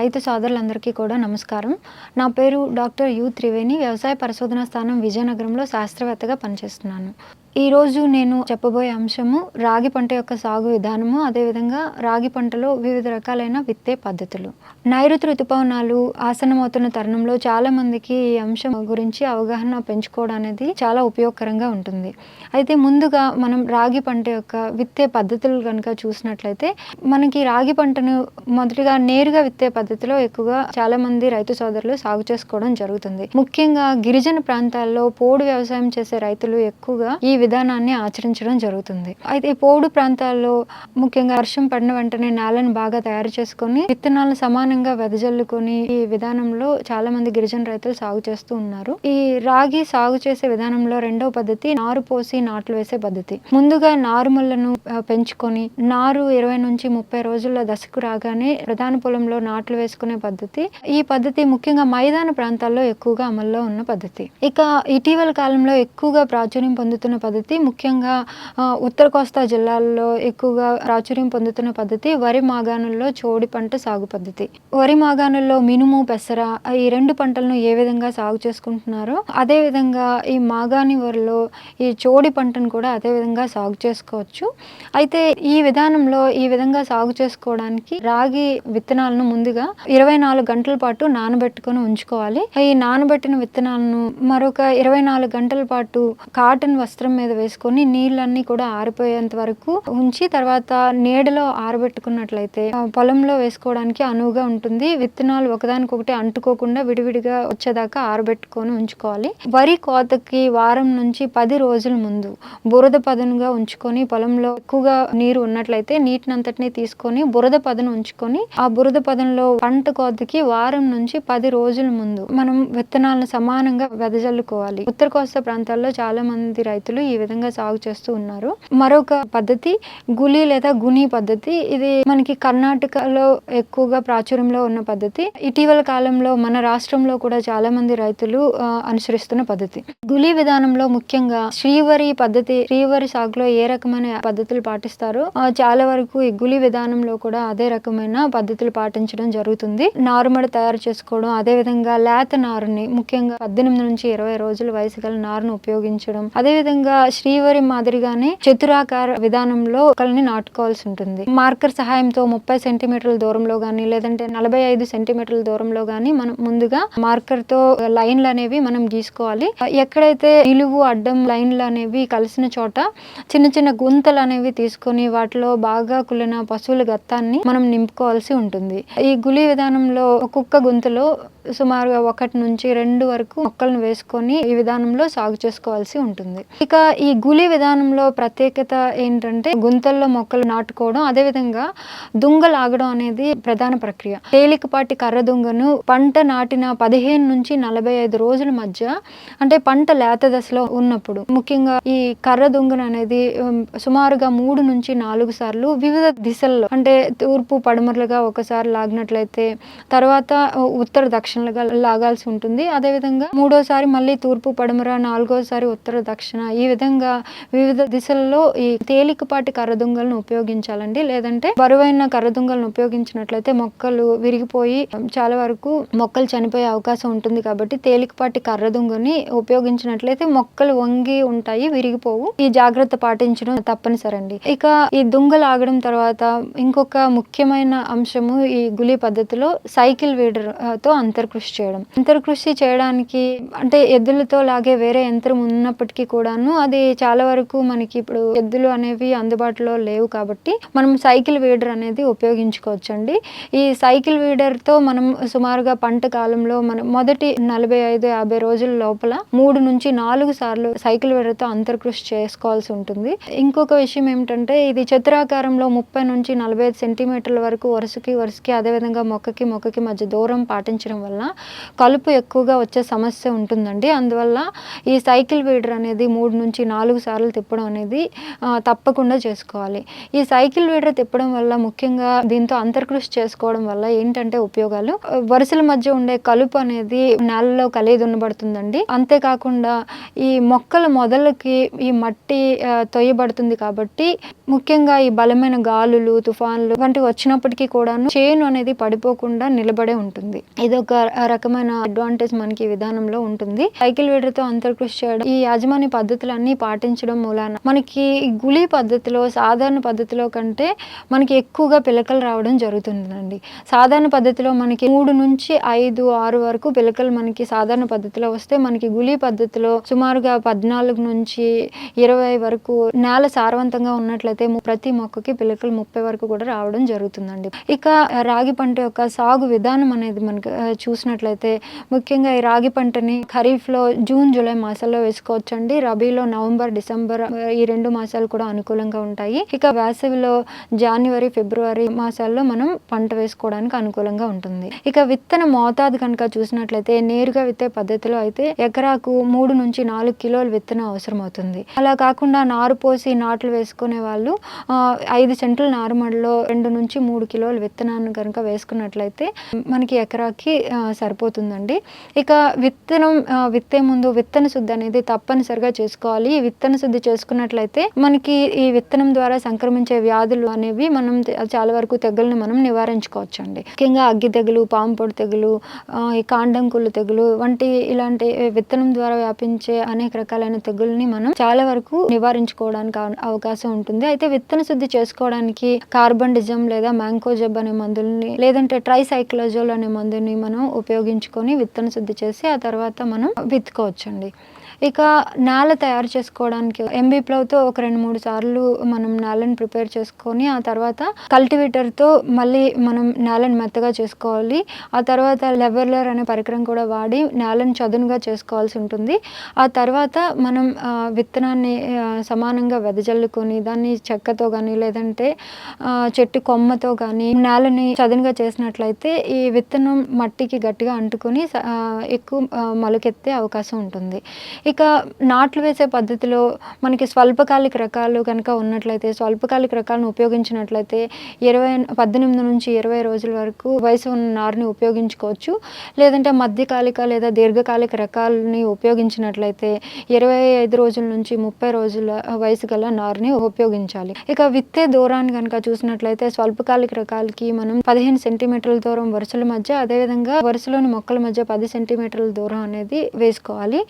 రైతు సోదరులందరికీ కూడా నమస్కారం. నా పేరు డాక్టర్ యు త్రివేణి. వ్యవసాయ పరిశోధనా స్థానం విజయనగరంలో శాస్త్రవేత్తగా పనిచేస్తున్నాను. ఈరోజు నేను చెప్పబోయే అంశము రాగి పంట యొక్క సాగు విధానము అదేవిధంగా రాగి పంటలో వివిధ రకాలైన విత్తే పద్ధతులు. నైరుతి ఋతుపవనాలు ఆసనమవుతున్న తరుణంలో చాలా మందికి ఈ అంశం గురించి అవగాహన పెంచుకోవడం అనేది చాలా ఉపయోగకరంగా ఉంటుంది. అయితే ముందుగా మనం రాగి పంట యొక్క విత్తే పద్ధతులు కనుక చూసినట్లయితే మనకి రాగి పంటను మొదటిగా నేరుగా విత్తే పద్ధతిలో ఎక్కువగా చాలా మంది రైతు సోదరులు సాగు చేసుకోవడం జరుగుతుంది. ముఖ్యంగా గిరిజన ప్రాంతాల్లో పోడు వ్యవసాయం చేసే రైతులు ఎక్కువగా ఈ విధానాన్ని ఆచరించడం జరుగుతుంది. అయితే పోడు ప్రాంతాల్లో ముఖ్యంగా వర్షం పడిన వెంటనే నేలను బాగా తయారు చేసుకొని విత్తనాలను సమానంగా వెదజల్లుకొని ఈ విధానంలో చాలా మంది గిరిజన రైతులు సాగు చేస్తూ ఉన్నారు. ఈ రాగి సాగు చేసే విధానంలో రెండవ పద్ధతి నారు పోసి నాట్లు వేసే పద్ధతి. ముందుగా నారుమల్లను పెంచుకొని నారు ఇరవై నుంచి ముప్పై రోజుల దశకు రాగానే ప్రధాన పొలంలో నాట్లు వేసుకునే పద్ధతి. ఈ పద్ధతి ముఖ్యంగా మైదాన ప్రాంతాల్లో ఎక్కువగా అమల్లో ఉన్న పద్ధతి. ఇక ఇటీవల కాలంలో ఎక్కువగా ప్రాచుర్యం పొందుతున్న పద్ధతి. ముఖ్యంగా ఉత్తర కోస్తా జిల్లాల్లో ఎక్కువగా ప్రాచుర్యం పొందుతున్న పద్ధతి వరి మాగాణుల్లో చోడి పంట సాగు పద్ధతి. వరి మాగాణుల్లో మినుము పెసర ఈ రెండు పంటలను ఏ విధంగా సాగు చేసుకుంటున్నారో అదే విధంగా ఈ మాగాణి వరిలో ఈ చోడి పంటను కూడా అదే విధంగా సాగు చేసుకోవచ్చు. అయితే ఈ విధానంలో ఈ విధంగా సాగు చేసుకోవడానికి రాగి విత్తనాలను ముందుగా ఇరవై నాలుగు గంటల పాటు నానబెట్టుకొని ఉంచుకోవాలి. ఈ నానబెట్టిన విత్తనాలను మరొక ఇరవై నాలుగు గంటల పాటు కాటన్ వస్త్రం మీద వేసుకొని నీళ్ళన్నీ కూడా ఆరిపోయేంత వరకు ఉంచి తర్వాత నీడలో ఆరబెట్టుకున్నట్లయితే ఆ, పొలంలో వేసుకోవడానికి అనువుగా ఉంటుంది. విత్తనాలు ఒకదానికొకటి అంటుకోకుండా విడివిడిగా వచ్చేదాకా ఆరబెట్టుకొని ఉంచుకోవాలి. వరి కోతకి వారం నుంచి పది రోజుల ముందు బురద పదనుగా ఉంచుకొని పొలంలో ఎక్కువగా నీరు ఉన్నట్లయితే నీటినంతటిని తీసుకొని బురద పదను ఉంచుకొని ఆ బురద పదంలో పంట కోతకి వారం నుంచి పది రోజుల ముందు మనం విత్తనాలను సమానంగా వెదజల్లుకోవాలి. ఉత్తర కోస్తా ప్రాంతాల్లో చాలా మంది రైతులు ఈ ఈ విధంగా సాగు చేస్తూ ఉన్నారు. మరొక పద్ధతి గులి లేదా గుని పద్ధతి. ఇది మనకి కర్ణాటకలో ఎక్కువగా ప్రాచుర్యంలో ఉన్న పద్ధతి. ఇటీవల కాలంలో మన రాష్ట్రంలో కూడా చాలా మంది రైతులు అనుసరిస్తున్న పద్ధతి. గులి విధానంలో ముఖ్యంగా శ్రీవరి పద్ధతి శ్రీవరి సాగులో ఏ రకమైన పద్ధతులు పాటిస్తారో? చాలా వరకు ఈ గులి విధానంలో కూడా అదే రకమైన పద్ధతులు పాటించడం జరుగుతుంది. నారుమడి తయారు చేసుకోవడం అదే విధంగా లేత నారుని ముఖ్యంగా పద్దెనిమిది నుంచి ఇరవై రోజుల వయసు గల నారును ఉపయోగించడం అదే విధంగా శ్రీవరి మాదిరిగానే చతురాకార విధానంలో మొక్కల్ని నాటుకోవాల్సి ఉంటుంది. మార్కర్ సహాయంతో ముప్పై సెంటీమీటర్ల దూరంలో గానీ లేదంటే నలభై ఐదు సెంటీమీటర్ల దూరంలో గానీ మనం ముందుగా మార్కర్తో లైన్లు అనేవి మనం గీసుకోవాలి. ఎక్కడైతే నిలువు అడ్డం లైన్లు అనేవి కలిసిన చోట చిన్న చిన్న గుంతలు అనేవి తీసుకొని వాటిలో బాగా కుళ్ళిన పశువుల గత్తాన్ని మనం నింపుకోవాల్సి ఉంటుంది. ఈ గుళి విధానంలో ఒక్కొక్క గుంతలో సుమారుగా ఒకటి నుంచి రెండు వరకు మొక్కలను వేసుకొని ఈ విధానంలో సాగు చేసుకోవాల్సి ఉంటుంది. ఇక ఈ గులి విధానంలో ప్రత్యేకత ఏంటంటే గుంతల్లో మొక్కలు నాటుకోవడం అదే విధంగా దుంగ లాగడం అనేది ప్రధాన ప్రక్రియ. తేలికపాటి కర్ర దుంగను పంట నాటిన పదిహేను నుంచి నలభై ఐదు రోజుల మధ్య అంటే పంట లేత దశలో ఉన్నప్పుడు ముఖ్యంగా ఈ కర్ర దుంగను అనేది సుమారుగా మూడు నుంచి నాలుగు సార్లు వివిధ దిశల్లో అంటే తూర్పు పడమరలుగా ఒకసారి లాగినట్లయితే తర్వాత ఉత్తర దక్షిణ దక్షిణలుగా లాగాల్సి ఉంటుంది. అదేవిధంగా మూడోసారి మళ్ళీ తూర్పు పడమర నాలుగోసారి ఉత్తర దక్షిణ ఈ విధంగా వివిధ దిశల్లో ఈ తేలికపాటి కర్రదుంగలను ఉపయోగించాలండి. లేదంటే బరువైన కర్రదుంగలను ఉపయోగించినట్లయితే మొక్కలు విరిగిపోయి చాలా వరకు మొక్కలు చనిపోయే అవకాశం ఉంటుంది కాబట్టి తేలికపాటి కర్రదుంగని ఉపయోగించినట్లయితే మొక్కలు వంగి ఉంటాయి విరిగిపోవు. ఈ జాగ్రత్త పాటించడం తప్పనిసరి అండి ఇక ఈ దుంగలు ఆగడం తర్వాత ఇంకొక ముఖ్యమైన అంశము ఈ గులి పద్ధతిలో సైకిల్ వీడర్తో అంత అంతర్కృషి చేయడం. అంతర్కృషి చేయడానికి అంటే ఎద్దులతో లాగే వేరే యంత్రం ఉన్నప్పటికీ కూడాను అది చాలా వరకు మనకి ఇప్పుడు ఎద్దులు అనేవి అందుబాటులో లేవు కాబట్టి మనం సైకిల్ వీడర్ అనేది ఉపయోగించుకోవచ్చండి. ఈ సైకిల్ వీడర్తో మనం సుమారుగా పంట కాలంలో మనం మొదటి నలభై ఐదు యాభై రోజుల లోపల మూడు నుంచి నాలుగు సార్లు సైకిల్ వీడర్తో అంతర్కృషి చేసుకోవాల్సి ఉంటుంది. ఇంకొక విషయం ఏమిటంటే ఇది చతురాకారంలో ముప్పై నుంచి నలభై ఐదు సెంటీమీటర్ల వరకు వరుసకి వరుసకి అదేవిధంగా మొక్కకి మొక్కకి మధ్య దూరం పాటించడం వల్ల వల్ల కలుపు ఎక్కువగా వచ్చే సమస్య ఉంటుందండి. అందువల్ల ఈ సైకిల్ వీడర్ అనేది మూడు నుంచి నాలుగు సార్లు తిప్పడం అనేది తప్పకుండా చేసుకోవాలి. ఈ సైకిల్ వీడర్ తిప్పడం వల్ల ముఖ్యంగా దీంతో అంతర్కృషి చేసుకోవడం వల్ల ఏంటంటే ఉపయోగాలు? వరుసల మధ్య ఉండే కలుపు అనేది నేలలో కలిగి ఉండబడుతుందండి అంతేకాకుండా ఈ మొక్కల మొదలకి ఈ మట్టి తొయ్యబడుతుంది కాబట్టి ముఖ్యంగా ఈ బలమైన గాలులు తుఫాన్లు వంటివి వచ్చినప్పటికీ కూడాను చేను అనేది పడిపోకుండా నిలబడే ఉంటుంది. ఇది ఒక రకమైన అడ్వాంటేజ్ మనకి విధానంలో ఉంటుంది. సైకిల్ వీడర్తో అంతర్కృషి చేయడం ఈ యాజమాన్య పద్ధతులన్నీ పాటించడం మూలాన మనకి గుళీ పద్ధతిలో సాధారణ పద్ధతిలో కంటే మనకి ఎక్కువగా పిలకలు రావడం జరుగుతుందండి. సాధారణ పద్ధతిలో మనకి మూడు నుంచి ఐదు ఆరు వరకు పిలకలు మనకి సాధారణ పద్ధతిలో వస్తే మనకి గుళీ పద్ధతిలో సుమారుగా పద్నాలుగు నుంచి ఇరవై వరకు నేల సారవంతంగా ఉన్నట్లయితే ప్రతి మొక్కకి పిలకలు ముప్పై వరకు కూడా రావడం జరుగుతుందండి. ఇక రాగి పంట యొక్క సాగు విధానం అనేది మనకి చూసినట్లయితే ముఖ్యంగా ఈ రాగి పంటని ఖరీఫ్లో జూన్ జూలై మాసాల్లో వేసుకోవచ్చండి. రబీలో నవంబర్ డిసెంబర్ ఈ రెండు మాసాలు కూడా అనుకూలంగా ఉంటాయి. ఇక వేసవిలో జనవరి ఫిబ్రవరి మాసాల్లో మనం పంట వేసుకోవడానికి అనుకూలంగా ఉంటుంది. ఇక విత్తన మోతాదు కనుక చూసినట్లయితే నేరుగా విత్తే పద్ధతిలో అయితే ఎకరాకు మూడు నుంచి నాలుగు కిలోల విత్తనం అవసరం అవుతుంది అలా కాకుండా నారు పోసి నాట్లు వేసుకునే వాళ్ళు ఐదు సెంట్ల నారుమడిలో రెండు నుంచి మూడు కిలోల విత్తనాన్ని కనుక వేసుకున్నట్లయితే మనకి ఎకరాకి సరిపోతుందండి. ఇక విత్తనం విత్తే ముందు విత్తన శుద్ధి అనేది తప్పనిసరిగా చేసుకోవాలి. ఈ విత్తన శుద్ధి చేసుకున్నట్లయితే మనకి ఈ విత్తనం ద్వారా సంక్రమించే వ్యాధులు అనేవి మనం చాలా వరకు తెగులను మనం నివారించుకోవచ్చు అండి ముఖ్యంగా అగ్గి తెగులు పాము పొడి తెగులు ఈ కాండం కుళ్ళు తెగులు వంటి ఇలాంటి విత్తనం ద్వారా వ్యాపించే అనేక రకాలైన తెగుల్ని మనం చాలా వరకు నివారించుకోవడానికి అవకాశం ఉంటుంది. అయితే విత్తన శుద్ధి చేసుకోవడానికి కార్బన్ డిజమ్ లేదా మ్యాంకోజబ్ అనే మందుల్ని లేదంటే ట్రైసైక్లోజోల్ అనే మందుని మనం ఉపయోగించుకొని విత్తన శుద్ధి చేసి ఆ తర్వాత మనం విత్తుకోవచ్చండి. ఇక నేల తయారు చేసుకోవడానికి ఎంబీప్లవ్తో ఒక రెండు మూడు సార్లు మనం నేలను ప్రిపేర్ చేసుకొని ఆ తర్వాత కల్టివేటర్తో మళ్ళీ మనం నేలను మెత్తగా చేసుకోవాలి. ఆ తర్వాత లెవర్లర్ అనే పరికరం కూడా వాడి నేలను చదునుగా చేసుకోవాల్సి ఉంటుంది. ఆ తర్వాత మనం విత్తనాన్ని సమానంగా వెదజల్లుకొని దాన్ని చెక్కతో కానీ లేదంటే చెట్టు కొమ్మతో కానీ నేలని చదునుగా చేసినట్లయితే ఈ విత్తనం మట్టికి గట్టిగా అంటుకొని ఎక్కువ మొలకెత్తే అవకాశం ఉంటుంది. ఇక నాట్లు వేసే పద్ధతిలో మనకి స్వల్పకాలిక రకాలు కనుక ఉన్నట్లయితే స్వల్పకాలిక రకాలను ఉపయోగించినట్లయితే ఇరవై పద్దెనిమిది నుంచి ఇరవై రోజుల వరకు వయసు ఉన్న నారుని ఉపయోగించుకోవచ్చు. లేదంటే మధ్యకాలిక లేదా దీర్ఘకాలిక రకాలని ఉపయోగించినట్లయితే ఇరవై ఐదు రోజుల నుంచి ముప్పై రోజుల వయసు గల నారుని ఉపయోగించాలి. ఇక విత్తే దూరాన్ని కనుక చూసినట్లయితే స్వల్పకాలిక రకాలకి మనం పదిహేను సెంటీమీటర్ల దూరం వరుసల మధ్య అదేవిధంగా వరుసలోని మొక్కల మధ్య పది సెంటీమీటర్ల దూరం అనేది వేసుకోవాలి.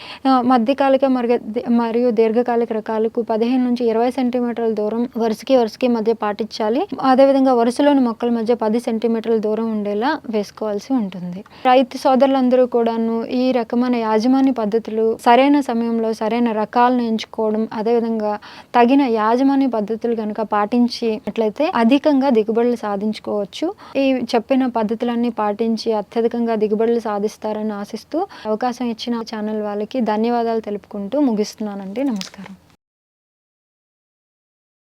మధ్య మధ్యకాలిక మరియు మరియు దీర్ఘకాలిక రకాలకు పదిహేను నుంచి ఇరవై సెంటీమీటర్ల దూరం వరుసకి వరుసకి మధ్య పాటించాలి. అదేవిధంగా వరుసలోని మొక్కల మధ్య పది సెంటీమీటర్ల దూరం ఉండేలా వేసుకోవాల్సి ఉంటుంది. రైతు సోదరులందరూ కూడాను ఈ రకమైన యాజమాన్య పద్ధతులు సరైన సమయంలో సరైన రకాలను ఎంచుకోవడం అదేవిధంగా తగిన యాజమాన్య పద్ధతులు కనుక పాటించినట్లయితే అధికంగా దిగుబడులు సాధించుకోవచ్చు. ఈ చెప్పిన పద్ధతులన్నీ పాటించి అత్యధికంగా దిగుబడులు సాధిస్తారని ఆశిస్తూ అవకాశం ఇచ్చిన ఛానల్ వాళ్ళకి ధన్యవాదాలు ధన్యవాదాలు తెలుపుకుంటూ ముగిస్తున్నానండి. నమస్కారం.